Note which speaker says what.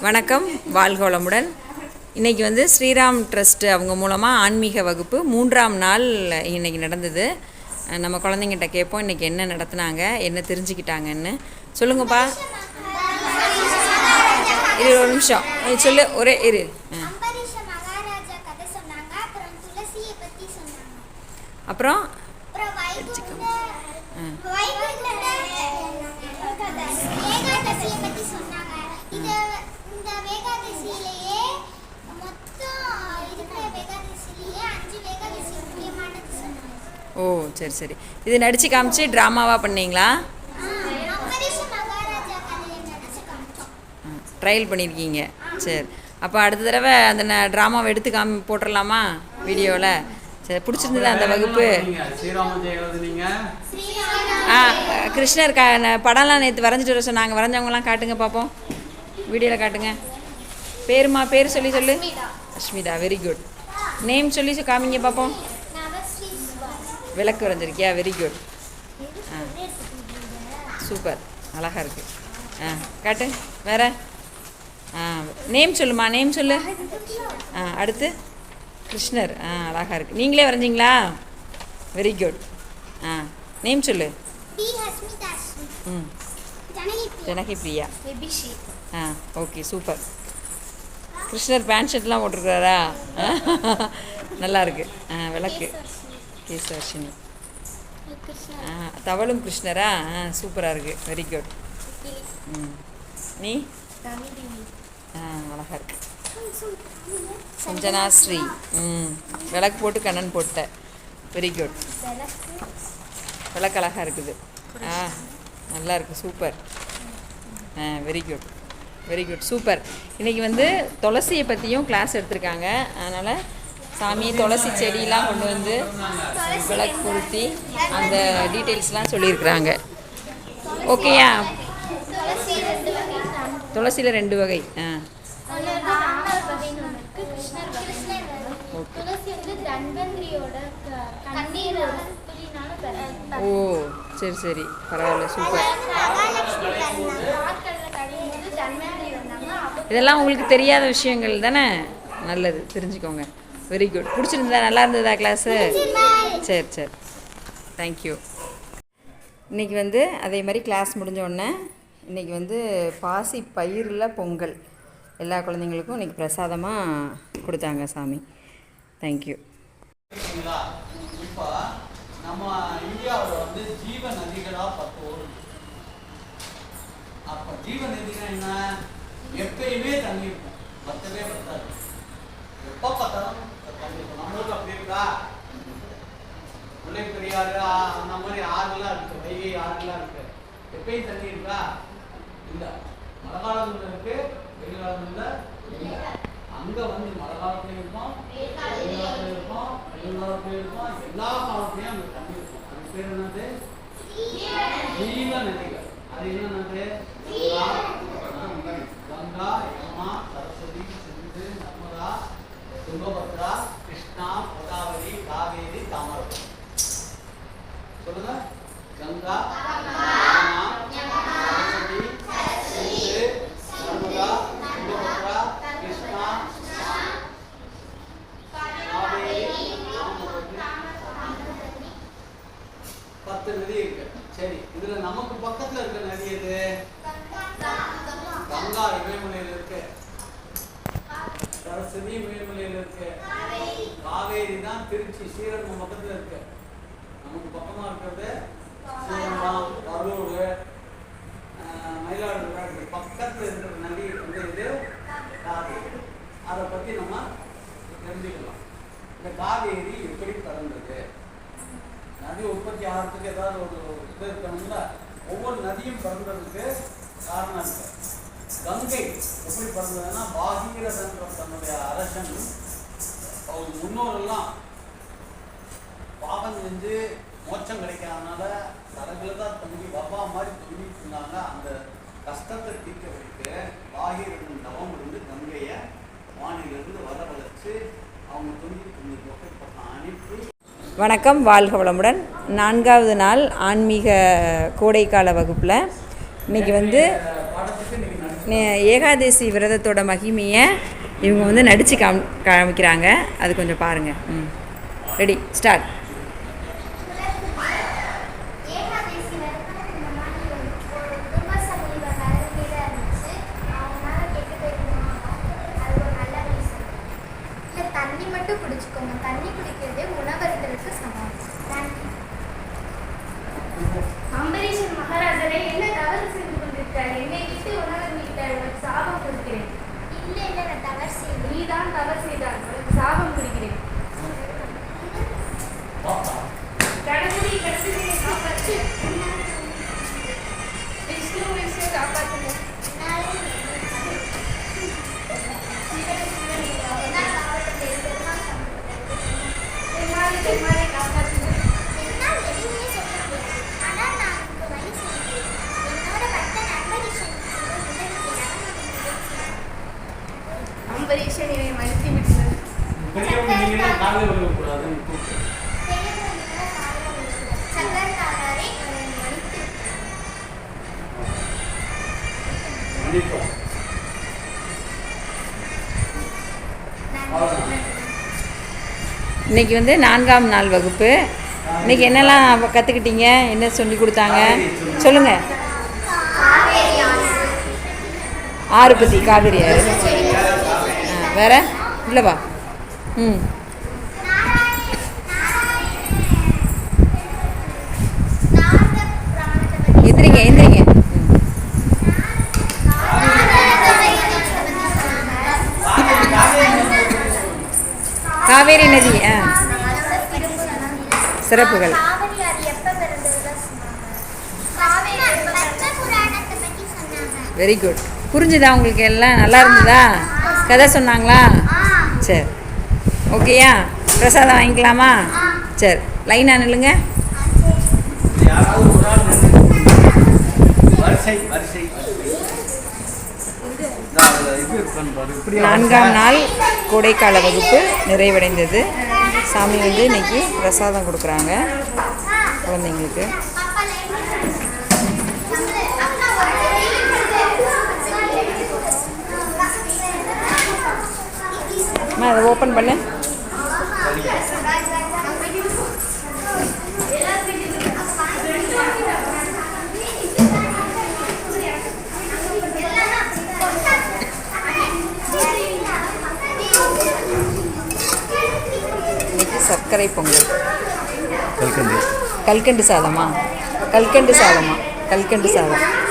Speaker 1: வணக்கம் வாழ்க வளமுடன் இன்றைக்கி வந்து ஸ்ரீராம் ட்ரஸ்ட் அவங்க மூலமாக ஆன்மீக வகுப்பு மூன்றாம் நாள் இன்றைக்கி நடந்தது. நம்ம குழந்தைங்கிட்ட கேட்போம் இன்றைக்கி என்ன நடத்துனாங்க என்ன தெரிஞ்சுக்கிட்டாங்கன்னு. சொல்லுங்கப்பா. இரு ஒரு நிமிஷம். சொல்லு ஒரே இரு. ஆ.
Speaker 2: அம்பரீஷ மகாராஜா கதை சொன்னாங்க அப்புறம் துளசியை பத்தி சொன்னாங்க
Speaker 1: அப்புறம்
Speaker 2: அப்புறம் வைகுண்ட வைகுண்ட ஏகாதசியை பத்தி சொன்னாங்க இத இந்த வேகாதசியிலேயே மொத்தம் இருக்கிற வேகாதசியிலேயே அஞ்சு வேகாதசி முக்கியமானது சொன்னாங்க
Speaker 1: ஓ சரி சரி. இது நடித்து காமிச்சு ட்ராமாவாக பண்ணீங்களா? ட்ரையல் பண்ணியிருக்கீங்க சரி. அப்போ அடுத்த தடவை அந்த ட்ராமாவை எடுத்து காமி போட்டுடலாமா வீடியோவில் சரி பிடிச்சிருந்ததா அந்த வகுப்பு? ஆ கிருஷ்ணர் கா படம்லாம் நேற்று வரைஞ்சிட்டு வர சொன்னாங்க. வரைஞ்சவங்களாம் காட்டுங்க பார்ப்போம் வீடியோவில் காட்டுங்க. பேருமா பேர் சொல்லி சொல்லு. அஸ்மிதா. வெரி குட் நேம் சொல்லி காமிங்க பார்ப்போம் விளக்கு வரைஞ்சிருக்கியா? வெரி குட் ஆ. சூப்பர் அழகாக இருக்குது ஆ காட்டு. வேற? ஆ நேம் சொல்லுமா? நேம் சொல்லு. ஆ அடுத்து? கிருஷ்ணர். ஆ அழகாக இருக்குது நீங்களே வரைஞ்சிங்களா? வெரி குட் ஆ நேம் சொல்லு. ம்.
Speaker 2: ஜனகி
Speaker 1: பிரியா. ஆ ஓகே சூப்பர் கிருஷ்ணர் பேண்ட் ஷர்ட்லாம் போட்டிருக்காரா நல்லா இருக்கு. ஆ விளக்கு. கேசவர்ஷினி ஆ தவளும் கிருஷ்ணரா? ஆ சூப்பராக இருக்குது வெரி குட் ம். நீ? ஆ அழகாக இருக்கு. சஞ்சனா ஸ்ரீ. ம். விளக்கு போட்டு கண்ணன் போட்ட. வெரி குட் விளக்கு. அழகாக இருக்குது. ஆ நல்லா இருக்குது சூப்பர். ஆ very good very good super. இன்றைக்கி வந்து துளசியை பற்றியும் கிளாஸ் எடுத்திருக்காங்க. அதனால் சாமி துளசி செடியெலாம் கொண்டு வந்து விளக்கு பொருத்தி அந்த டீட்டெயில்ஸ்லாம் சொல்லியிருக்கிறாங்க. ஓகேயா? துளசியில் ரெண்டு வகை. ஆ. ஓ சரி சரி. பரவாயில்ல சூப்பர். இதெல்லாம் உங்களுக்கு தெரியாத விஷயங்கள் தானே? நல்லது தெரிஞ்சுக்கோங்க. வெரி குட் பிடிச்சிருந்ததா? நல்லா இருந்ததா கிளாஸு சரி சரி. தேங்க்யூ இன்றைக்கி வந்து அதே மாதிரி கிளாஸ் முடிஞ்ச உடனே இன்றைக்கி வந்து பாசி பயிரில் பொங்கல். எல்லா குழந்தைங்களுக்கும் இன்றைக்கி பிரசாதமாக கொடுத்தாங்க சாமி. தேங்க்யூ
Speaker 3: இப்போ நம்ம இந்தியாவில் வந்து ஜீவ நதிகளாக பத்து ஓடுது அப்போ ஜீவ நதினா என்ன? எப்பயுமே தண்ணி இருக்கும். பத்தவே பத்தாது. எப்போ பார்த்தாலும் நம்மளுக்கு அப்படி இருக்கா முல்லை பெரியாறு அந்த மாதிரி ஆறுலாம் இருக்கு வைகை ஆறுலாம் இருக்கு. எப்பயும் தண்ணி இருக்கா? இல்ல. மழை இருக்கு வெயில் காலத்துல இல்ல. அங்க வந்து மழை காலத்துலயும் இருக்கும் வெயில் காலத்துலயும் இருக்கும் வெயில் காலத்துலயும் இருக்கும். எல்லா காலத்துலயும் அங்க தண்ணி இருக்கும். அது பேர் என்னது? ஜீவ நதிகள் அது என்னது? கங்கா, கங்கா யமுனா சரஸ்வதி சிந்து நர்மதா துங்கபத்ரா கிருஷ்ணா கோதாவரி காவேரி தாமிரபரணி சொல்லுங்க கங்கா யமுனா, சரஸ்வதி சிந்து நர்மதா துங்கபத்ரா கிருஷ்ணா காவேரி தாமிரபரணி பத்து நதி இருக்கு சரி இதுல நமக்கு பக்கத்துல இருக்க நதி எது கங்கா இமயமலையில இருக்கு சரஸ்வதி இமயமலையில இருக்கு. காவேரி தான் திருச்சி ஸ்ரீரங்கம் பக்கத்துல இருக்கு. நமக்கு பக்கமா இருக்கிறது ஸ்ரீரங்கம் கரூர் ஆஹ், மயிலாடுதுறை பக்கத்துல இருக்கிற நதி வந்து இது காவேரி. அதை பத்தி நம்ம தெரிஞ்சுக்கலாம். இந்த காவேரி எப்படி பிறந்தது? நதி உற்பத்தி ஆகிறதுக்கு ஏதாவது ஒரு இது இருக்கணும்ல? ஒவ்வொரு நதியும் பிறந்ததுக்கு காரணம் இருக்கு. கங்கை எப்படி பிறந்ததுன்னா பாகீரதன்ற தன்னுடைய அரசன் அவங்க முன்னோரெல்லாம் பாவம் செஞ்சு மோட்சம் கிடைக்காதனால தலைகளை தான் தொங்கி பப்பா மாதிரி தொங்கிட்டு இருந்தாங்க. அந்த கஷ்டத்தை தீர்க்கறதுக்கு பாகீரதன் தவம் இருந்து கங்கையை வானிலிருந்து வரவழைச்சு அவங்க தொங்கிட்டு இருந்த பக்கம் பக்கம் அனுப்பி
Speaker 1: வணக்கம். வாழ்க வளமுடன். நான்காவது நாள் ஆன்மீக கோடைக்கால வகுப்பில் இன்னைக்கு வந்து ஏகாதசி விரதத்தோட மகிமையை இவங்க வந்து நடித்து காம் காமிக்கிறாங்க. அது கொஞ்சம் பாருங்கள் ம். ரெடி ஸ்டார்ட்
Speaker 2: தண்ணி மட்டும் குடிச்சுக்கோங்க தண்ணி குடிக்கிறதே உணவருந்தலுக்கு சமம் அம்பரீஷன் மகாராஜரே என்ன தவறு செய்து கொண்டிருக்கிறார்? என்னை கிட்ட நீதான் தவறு செய்த அம்பரீஷன் என்னை மறுத்து விட்டது.
Speaker 1: இன்னைக்கு வந்து நான்காம் நாள் வகுப்பு. இன்னைக்கு என்னெல்லாம் கற்றுக்கிட்டீங்க என்ன சொல்லி கொடுத்தாங்க? சொல்லுங்கள் ஆறு. பற்றி காவிரி ஆறு. வேற? இல்லைவா ம். எந்திரிங்க எந்திரிங்க. காவேரி நதி ஆ. சிறப்புகள். வெரி குட் புரிஞ்சுதா உங்களுக்கு எல்லாம்? நல்லா இருந்ததா? கதை சொன்னாங்களா? சரி. ஓகேயா பிரசாதம் வாங்கிக்கலாமா? சரி. லைனாக நில்லுங்க.
Speaker 3: பாரு. இப்படியே
Speaker 1: நான்காம் நாள் கோடைக்கால வகுப்பு நிறைவடைந்தது. சாமி வந்து இன்னைக்கு பிரசாதம் கொடுக்குறாங்க. குழந்தைங்களுக்கு. அம்மா அதை ஓப்பன் பண்ணு. சர்க்கரை பொங்கல்.
Speaker 3: கல்கண்டு.
Speaker 1: கல்கண்டு சாதமா? கல்கண்டு சாதமா? கல்கண்டு சாதம்.